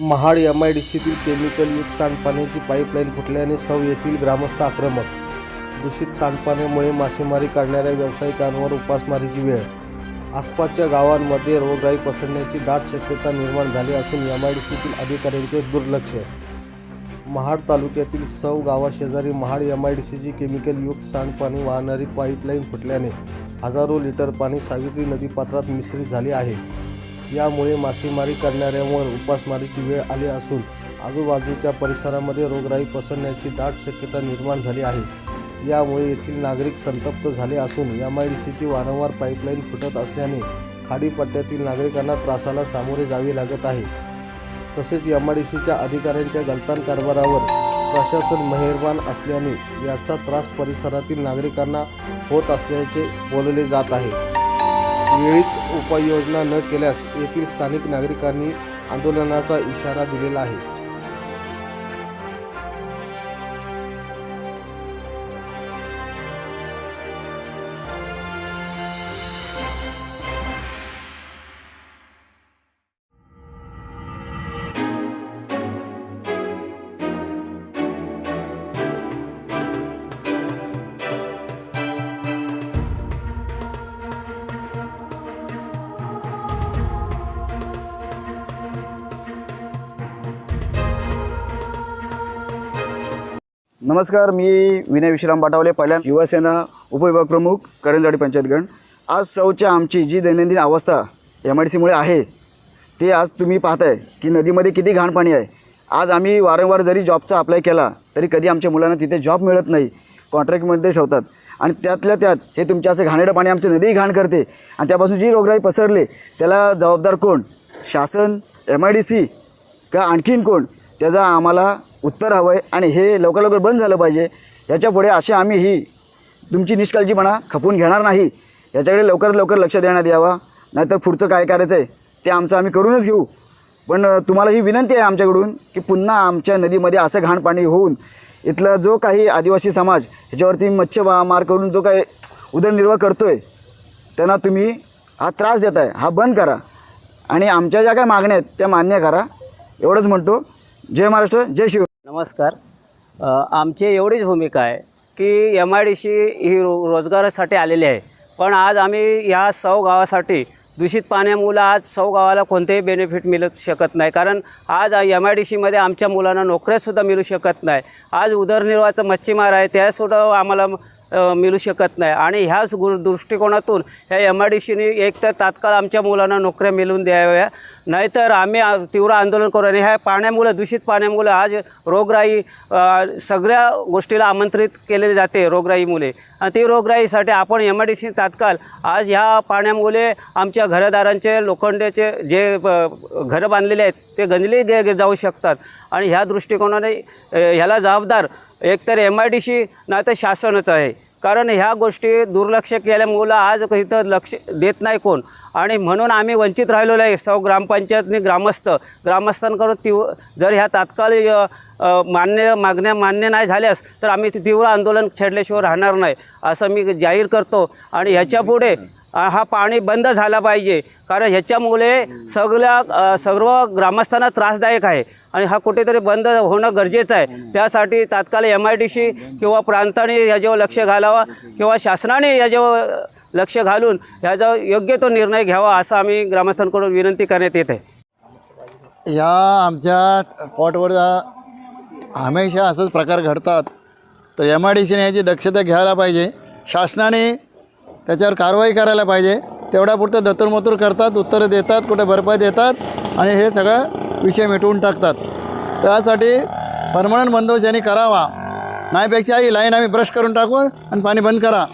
Mahad M I D सीतील केमिकलयुक्त सांडपाण्याची पाईपलाईन फुटल्याने सौ येथील ग्रामस्थ आक्रमक. दूषित सांडपाण्यामुळे मासेमारी करणाऱ्या व्यावसायिकांवर उपासमारीची वेळ. आसपासच्या गावांमध्ये रोगराई पसरण्याची दाट शक्यता निर्माण झाली असून एम आय डी सीतील अधिकाऱ्यांचे दुर्लक्ष. महाड तालुक्यातील सौ गावाशेजारी महाड एम आय डी सीची केमिकलयुक्त सांडपाणी वाहणारी पाईपलाईन फुटल्याने हजारो लिटर पाणी सावित्री नदीपात्रात मिश्रित झाले आहे. यामुळे मासेमारी करणाऱ्यांवर उपासमारीची वेळ आली असून आजूबाजूच्या परिसरामध्ये रोगराई पसरण्याची दाट शक्यता निर्माण झाली आहे. यामुळे येथील नागरिक संतप्त झाले असून एम आय डी सीची वारंवार पाईपलाईन फुटत असल्याने खाडीपट्ट्यातील नागरिकांना त्रासाला सामोरे जावे लागत आहे. तसेच एम आय डी सीच्या अधिकाऱ्यांच्या गलतान कारभारावर प्रशासन मेहरबान असल्याने याचा त्रास परिसरातील नागरिकांना होत असल्याचे बोलले जात आहे. वेळीच उपाययोजना न केल्यास येथील स्थानिक नागरिकांनी आंदोलनाचा इशारा दिलेला आहे. नमस्कार मी विनय विश्राम बाटावले पहिल्या युवासेना उपविभाग प्रमुख करंजाडी पंचायतगण. आज सौच्या आमची जी दैनंदिन अवस्था एम आय डी सीमुळे आहे ते आज तुम्ही पाहताय की नदीमध्ये किती घाण पाणी आहे. आज आम्ही वारंवार जरी जॉबचा अप्लाय केला तरी कधी आमच्या मुलांना तिथे जॉब मिळत नाही कॉन्ट्रॅक्टमध्ये ठेवतात. आणि त्यातल्या त्यात हे तुमचे असं घाणेडं पाणी आमच्या नदी घाण करते. आणि त्यापासून जी रोगराई पसरले त्याला जबाबदार कोण? शासन एम आय डी सी का आणखीन कोण? त्याचा आम्हाला उत्तर हवं आहे आणि हे लवकर लवकर बंद झालं पाहिजे. याच्यापुढे असे आम्ही ही तुमची निष्काळजीपणा खपून घेणार नाही. याच्याकडे लवकरात लवकर लक्ष देण्यात यावा. नाहीतर पुढचं काय करायचं आहे ते आमचं आम्ही करूनच घेऊ. पण तुम्हाला ही विनंती आहे आमच्याकडून की पुन्हा आमच्या नदीमध्ये असं घाण पाणी होऊन इथला जो काही आदिवासी समाज ह्याच्यावरती मच्छी मार करून जो काही उदरनिर्वाह करतो आहे त्यांना तुम्ही हा त्रास देत आहे हा बंद करा. आणि आमच्या ज्या काय मागण्या आहेत त्या मान्य करा. एवढंच म्हणतो. जय महाराष्ट्र जय शिव नमस्कार. आमची एवढीच भूमिका आहे की एम आय डी सी ही रो रोजगारासाठी आलेली आहे. पण आज आम्ही ह्या सौ गावासाठी दूषित पाण्यामुळं आज सौ गावाला कोणतेही बेनिफिट मिळू शकत नाही. कारण आज एम आय डी सीमध्ये आमच्या मुलांना नोकऱ्यासुद्धा मिळू शकत नाही. आज उदरनिर्वाहाचं मच्छीमार आहे त्यासुद्धा आम्हाला मिळू शकत नाही. आणि ह्याच गु दृष्टिकोनातून ह्या एम आय डी सीने एकतर तात्काळ आमच्या मुलांना नोकऱ्या मिळवून द्याव्या. नाहीतर आम्ही तीव्र आंदोलन करू आणि ह्या पाण्यामुळं दूषित पाण्यामुळं आज रोगराई सगळ्या गोष्टीला आमंत्रित केले जाते रोगराईमुळे. आणि ती रोगराईसाठी आपण एम आय डी सी तात्काळ आज ह्या पाण्यामुळे आमच्या घरदारांचे लोखंडाचे जे घरं बांधलेले आहेत ते गंजले गे गे- जाऊ शकतात. आणि ह्या दृष्टिकोनाने ह्याला जबाबदार एकतर एम आय डी सी नाही तर शासनच आहे. कारण ह्या गोष्टी दुर्लक्ष केल्यामुळं आज इथं लक्ष देत नाही कोण. आणि म्हणून आम्ही वंचित राहिलेलो आहे. सौ ग्रामपंचायतनी ग्रामस्थ ग्रामस्थांकडून तीव जर ह्या तात्काळ मान्य मागण्या मान्य नाही झाल्यास तर आम्ही तीव्र आंदोलन छेडल्याशिवाय राहणार नाही असं मी जाहीर करतो. आणि ह्याच्यापुढे हा पाणी बंद झाला पाहिजे. कारण ह्याच्यामुळे सगळ्या सर्व ग्रामस्थांना त्रासदायक आहे. आणि हा कुठेतरी बंद होणं गरजेचं आहे. त्यासाठी तात्काळ एम आय डी सी किंवा प्रांताने याच्यावर लक्ष घालावा किंवा शासनाने याच्यावर लक्ष घालून ह्याचा योग्य तो निर्णय घ्यावा असं आम्ही ग्रामस्थांकडून विनंती करण्यात येत आहे. या आमच्या स्पॉटवर हमेशा असंच प्रकार घडतात. तर एम आय डी सीने याची दक्षता घ्यायला पाहिजे. शासनाने त्याच्यावर कारवाई करायला पाहिजे. तेवढ्यापुरतं दतुरमतूर करतात उत्तरं देतात कुठे भरपाई देतात आणि हे सगळं विषय मिटवून टाकतात. त्यासाठी परमनंट बंदोबस्त यांनी करावा. नाहीपेक्षा ही लाईन आम्ही ब्रश करून टाकू आणि पाणी बंद करा.